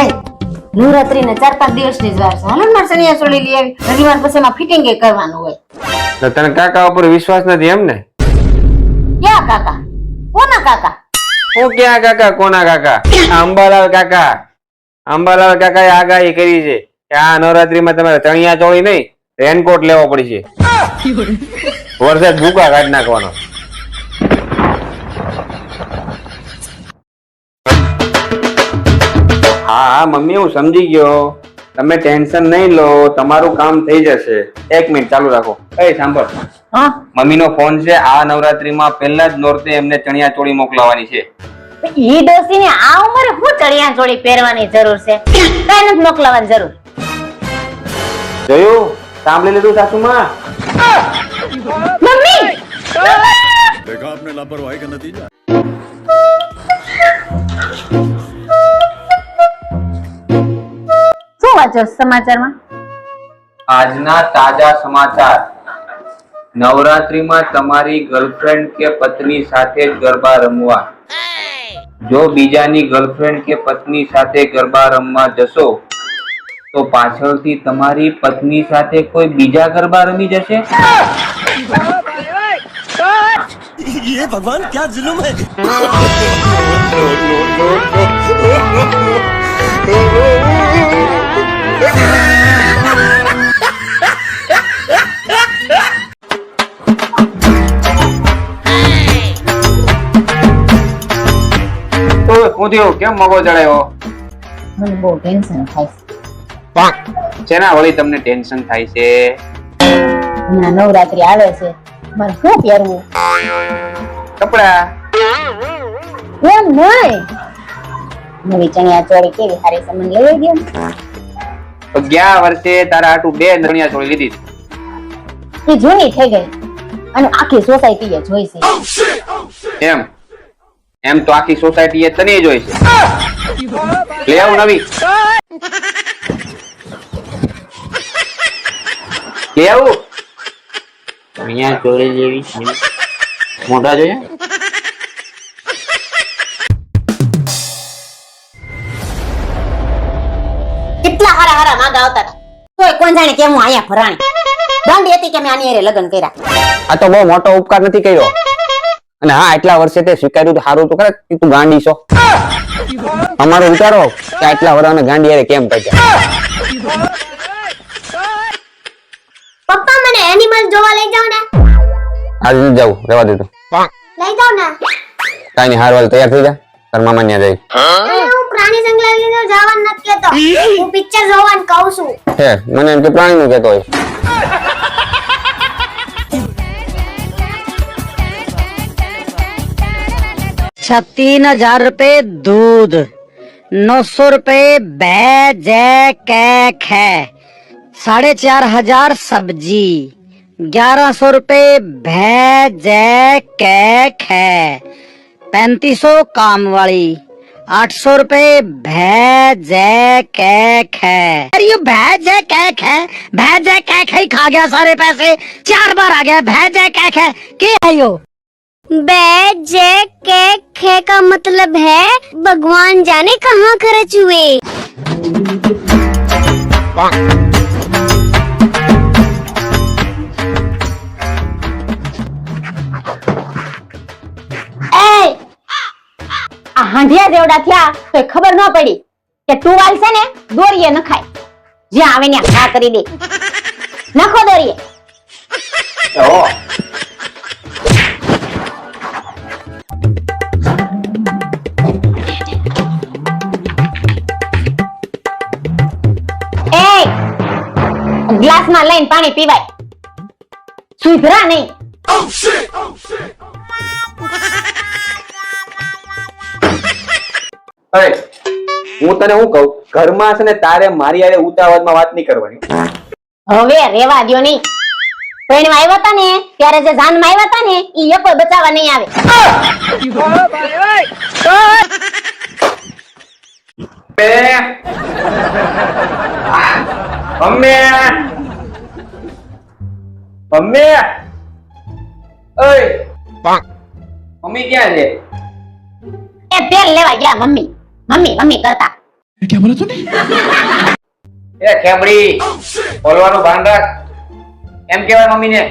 એ નવરાત્રી ને ચાર પાંચ દિવસની જ વાર છે. હાલો ને મારે લઈ આવી રવિવાર પછી એમાં ફિટિંગ એ કરવાનું હોય. તો તને કાકા ઉપર વિશ્વાસ નથી એમ ને? ક્યાં કાકા? કોના કાકા? હું ક્યાં કાકા કોના કાકા? અંબાલાલ કાકા. અંબાલાલ કાકાએ આગાહી કરી છે કે આ નવરાત્રીમાં તમારે ચણિયા ચોળી નહીં રેનકોટ લેવો પડશે. વરસાદ ભૂકા કાઢી નાખવાનો. હા હા મમ્મી હું સમજી ગયો. તમે ટેન્શન નહીં લો તમારું કામ થઈ જશે. એક મિનિટ ચાલુ રાખો. એ સાંભળ. હા? મમ્મીનો ફોન છે આ નવરાત્રીમાં પહેલા જ નોરતે એમને ચણિયા ચોળી મોકલાવાની છે. ઈ ડોસીને આ ઉંમરે હું ચણિયા ચોળી પહેરવાની જરૂર છે? કાઈ નથી મોકલાવાની જરૂર. જોયું? સાંભળી લીધું સાસુમાં? મમ્મી! દેખા આપને લાપરવાહી કા નતીજા વાંચો છો સમાચારમાં આજના તાજા સમાચાર નવરાત્રીમાં તમારી ગર્લફ્રેન્ડ કે પત્ની સાથે જ ગરબા રમવા જો બીજાની ગર્લફ્રેન્ડ કે પત્ની સાથે ગરબા રમવા જશો તો પાછળથી તમારી પત્ની સાથે કોઈ બીજા ગરબા રમી જશે ये भगवान क्या जुल्म है થયું કેમ મગો ચડાયો? મને બહુ ટેન્શન થાય છે. જેના વળી તમને ટેન્શન થાય છે? હમણાં નવરાત્રી આવે છે. મારે શું પહેરવું? કપડા? એમ નહીં નવી ચણિયા ચોળી કેવી સારી મને લઈ ને. તો ગયા વર્ષે તારા આટું બે ચણિયા ચોળી લીધી હતી. એ જૂની થઈ ગઈ. અને આખી સોસાયટી એ જોઈ છે. એમ. એમ તો આખી સોસાયટીએ તને જોઈ છે. લે આવું નવી. લે આવું. અહીંયા ચોરી જેવી મોઢા જોયા? હારા માંગા આવતા હતા. તોય કોણ જાણે કેમ હું અહીંયા ફરાણી ગાંડી હતી કે મેં આની હારે લગ્ન કર્યા. આ તો બહુ મોટો ઉપકાર નથી કર્યો. અને હા એટલા વર્ષે તે સ્વીકાર્યું તો સારું તો ખરે? કે તું ગાંડી છો? અમારો વિચારો કે આટલા વર્ષ ગાંડી હારે કેમ કર્યા પપ્પા મને એનિમલ જોવા લઈ જાવ ને. આજ નથી જાવ રેવા દે તું. લઈ જાવ ને. કાંઈ નહીં હારવાલ તૈયાર થઈ જા. તાર મામા ન્યા હું. પ્રાણી સંગ્રહાલયમાં જવાનું નથી કેતો હું પિક્ચર જોવાનું કહું છું હે મને એમ કે પ્રાણી નું કેતો હોય तीन हजार रुपए दूध नौ सौ रुपए भै जै कैक है साढ़े चार हजार सब्जी ग्यारह सौ रुपए भै जै कैक है पैंतीस सौ काम वाली आठ सौ रुपए भै जै कैक है। अरे ये भै जै कैक है। भै जै कैक है ही खा गया सारे पैसे। चार बार आ गया भै जै कैक है। के है यो? बे जे के खे का मतलब है भगवान जाने कहाँ खर्च हुए। હાંઢિયા જેવડા થયા તો ખબર ન પડી કે ટુવાલ છે ને દોરીએ નખાય. જ્યાં આવે ત્યાં ઘા કરી દે. નખો દોરીએ. ગ્લાસમાં લઈને પાણી પીવાય. સુધરા નહીં. હું તને શું કહું? ઘરમાં છે ને તારે મારી હારે ઉતાવળમાં વાત નહીં કરવાની. હવે રેવા દ્યો નહીં. ટ્રેનમાં આવ્યા હતા ને ત્યારે જે જાનમાં આવ્યા હતા ને ઈ એક બચાવવા નહીં આવે. અમે મમ્મી ઓય. મમ્મી ક્યાં છે? એ તેલ લેવા ગયા મમ્મી. મમ્મી મમ્મી કરતા. એ ક્યાં બોલે ને? એ ખેબડી બોલવાનું ભાન રાખ. એમ કહેવાય મમ્મીને.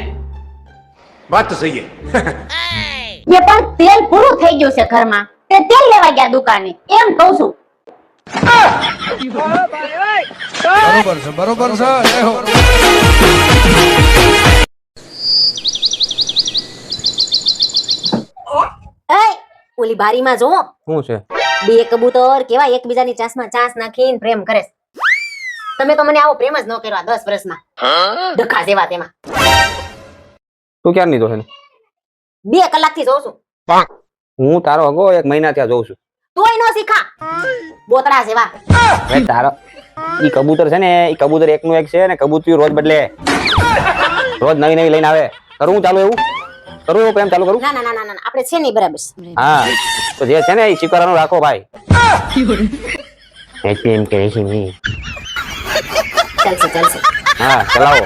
વાત તો સહી એ પણ તેલ પૂરું થઈ ગયું છે ઘરમાં. તે તેલ લેવા ગયા દુકાને. એમ કહું છું. ઓલી બારીમાં જો શું છે? બે કબૂતર કેવા એકબીજાની ચાસમાં ચાસ નાખીને પ્રેમ કરે તમે તો મને આવો પ્રેમ જ ન કર્યો દસ વર્ષમાં. ડખા જેવા તેમાં. તું ક્યાં નીધો છે બે કલાકથી જોઉં છું. હું તારો અગો એક મહિના ત્યાં જોઉં છું. તોય નો શીખા. બોતડા જેવા. તારો ઈ કબૂતર છે ને ઈ કબૂતર એકનું એક છે ને કબૂતર રોજ બદલે. રોજ નવી નવી લઈને આવે. કરું હું ચાલુ એવું? કરું પ્રેમ ચાલુ કરું? ના ના ના ના આપણે છે નહીં બરાબર. હા. તો જે છે ને એ સ્વીકારવાનું રાખો ભાઈ. એમ કે છે નહીં ચાલશે ચાલશે. હા ચલાવો.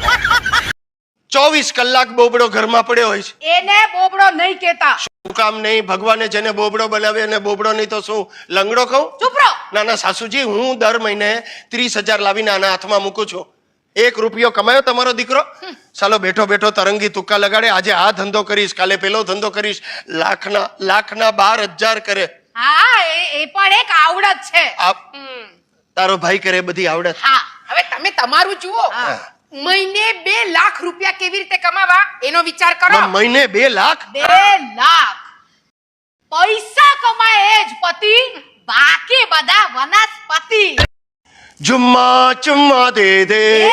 ચોવીસ કલાક બોબડો ઘરમાં પડ્યો હોય છે. એને બોબડો નહીં કેતા શું કામ નહીં? ભગવાને જેને બોબડો બનાવે અને બોબડો નહીં તો શું? લંગડો કહું ચૂપ રહો. ના ના સાસુજી હું દર મહિને ત્રીસ હજાર લાવીને આના હાથમાં મૂકું છું. એક રૂપિયો કમાયો તમારો દીકરો? ચાલો બેઠો બેઠો તરંગી તુક્કા લગાડે. આજે આ ધંધો કરીશ કાલે પેલો ધંધો કરીશ. લાખના લાખના બાર હજાર કરે. હા એ પણ એક આવડત છે. તારો ભાઈ કરે બધી આવડત. હા હવે તમે તમારું જુઓ. મહિને બે લાખ રૂપિયા કેવી રીતે કમાવા? એનો વિચાર કરો. મહિને બે લાખ? બે લાખ. પૈસા કમાય એ જ પતિ બાકી બધા વનસ્પતિ. જુમ્મા ચુમ્મા દે દે.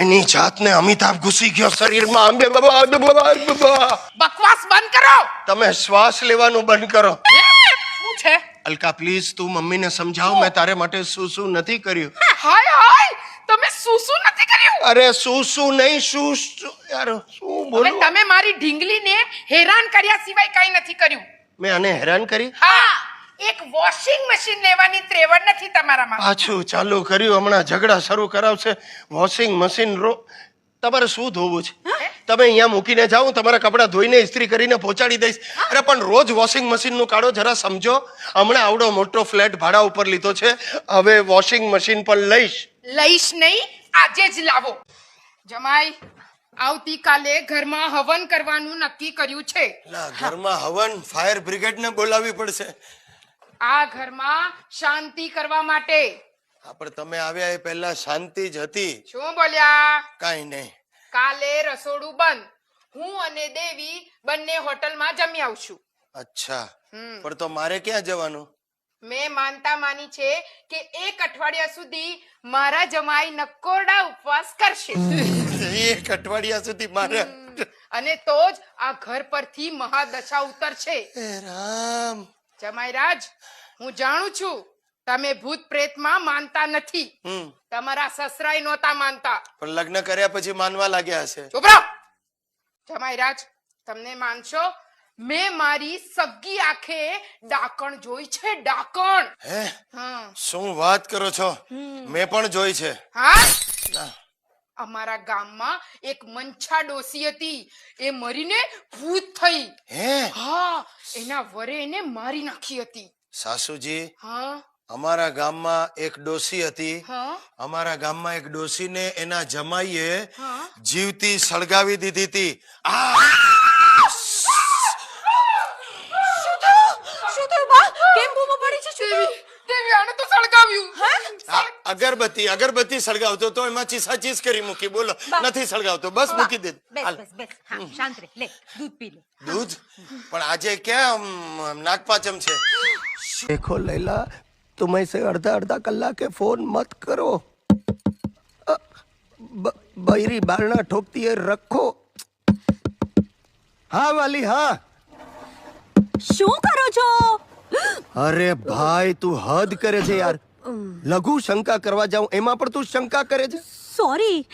એની જાતને અમિતાભ ઘૂસી ગયો શરીરમાં. બકવાસ બંધ કરો. તમે શ્વાસ લેવાનું બંધ કરો. શું છે? અલકા પ્લીઝ તું મમ્મીને સમજાવ મેં તારે માટે શું શું નથી કર્યું. હાય હાય. તમે શું શું નથી કર્યું? અરે શું શું નહીં શું શું? યાર શું બોલું? તમે મારી ઢીંગલીને હેરાન કર્યા સિવાય કઈ નથી કર્યું. મેં આને હેરાન કરી? હા. એક વોશિંગ મશીન લેવાની ત્રેવડ નથી તમારામાં. પાછું ચાલુ કર્યું હમણાં ઝઘડા શરૂ કરાવશે. વોશિંગ મશીન રો તમારે શું ધોવું છે? તમે અહીંયા મૂકીને જાઓ તમારા કપડાં ધોઈને ઇસ્ત્રી કરીને પહોંચાડી દઈશ. અરે પણ રોજ વોશિંગ મશીનનું કાઢો જરા સમજો. હમણાં આવડો મોટો ફ્લેટ ભાડા ઉપર લીધો છે. હવે વોશિંગ મશીન પણ લઈશ. લઈશ નહીં આજે જ લાવો. જમાઈ આવતીકાલે ઘરમાં હવન કરવાનું નક્કી કર્યું છે. ઘરમાં હવન ફાયર બ્રિગેડને બોલાવવી પડશે. આ ઘરમાં શાંતિ કરવા માટે. આપણે તમે આવ્યા એ પહેલા શાંતિ જ હતી. શું બોલ્યા? કઈ નહીં. કાલે રસોડું બંધ. હું અને દેવી બંને હોટલમાં જમી આવશું. અચ્છા. પણ તો મારે ક્યાં જવાનું? મેં માનતા માની છે કે એક અઠવાડિયા સુધી મારા જમાઈ નકોરડા ઉપવાસ કરશે. એક અઠવાડિયા સુધી મારે અને તો જ આ ઘર પરથી મહાદશા ઉતરશે. રામ. જમાઈ રાજ હું જાણું છું તમે ભૂત પ્રેતમાં માનતા નથી. તમારા સસરાય નહોતા માનતા. પણ લગ્ન કર્યા પછી માનવા લાગ્યા હશે. છોકરા રહો. જમાઈ રાજ તમને માનશો? મેં મારી સગી આંખે ડાકણ જોઈ છે ડાકણ. હે? શું વાત કરો છો? મેં પણ જોઈ છે. હા. અમારા ગામમાં એક મંછા ડોસી હતી. એ મરીને ભૂત થઈ. હે? હા એના વરે એને મારી નાખી હતી. સાસુજી હા. અમારા ગામમાં એક ડોસી હતી. અમારા ગામમાં એક ડોસીને એના જમાઈએ જીવતી સળગાવી દીધી હતી. આ શું થયું બા કેમ બૂમો પડી છે દેવી દેવી આને તો સળગાવ્યું આ અગરબત્તી અગરબત્તી સળગાવતો તો એમાં ચીસા ચીસ કરી મૂકી. બોલો નથી સળગાવતો. બસ મૂકી દે. શાંત રે લે દૂધ પી લે. દૂધ? પણ આજે કેમ નાગપાચમ છે? દેખો લૈલા તુમે સે અડધા અડધા કલાકે ફોન મત કરો. બૈરી બારણા ઠોકતી એ રખો. હા વાલી હા. શું કરો છો? અરે ભાઈ તું હદ કરે છે યાર. લઘુ શંકા કરવા જાઉં એમાં પણ તું શંકા કરે છે? સોરી.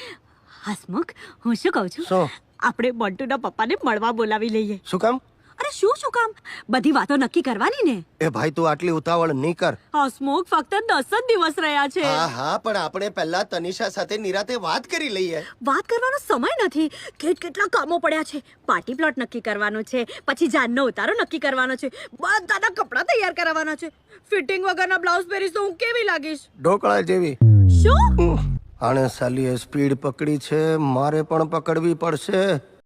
હસમુખ હું શું કહું છું? આપણે બંટુના પપ્પાને મળવા બોલાવી લઈએ. શું કામ? અરે શું શું કામ? બધી વાતો નક્કી કરવાની ને? એ ભાઈ તું આટલી ઉતાવળ નહીં કર. હસમુખ ફક્ત દસ જ દિવસ રહ્યા છે. હા હા પણ આપણે પહેલા તનિષા સાથે નિરાતે વાત કરી લઈએ. વાત કરવાનો સમય નથી. કેટ કેટલા કામો પડ્યા છે. પાર્ટી પ્લોટ નક્કી કરવાનો છે. પછી જાનનો ઉતારો નક્કી કરવાનો છે. બધાના કપડાં તૈયાર કરાવવાના છે. ફિટિંગ વગરના બ્લાઉઝ પહેરીશ તો હું કેવી લાગીશ? ઢોકળા જેવી. શું? આણે સાલીએ સ્પીડ પકડી છે. મારે પણ પકડવી પડશે.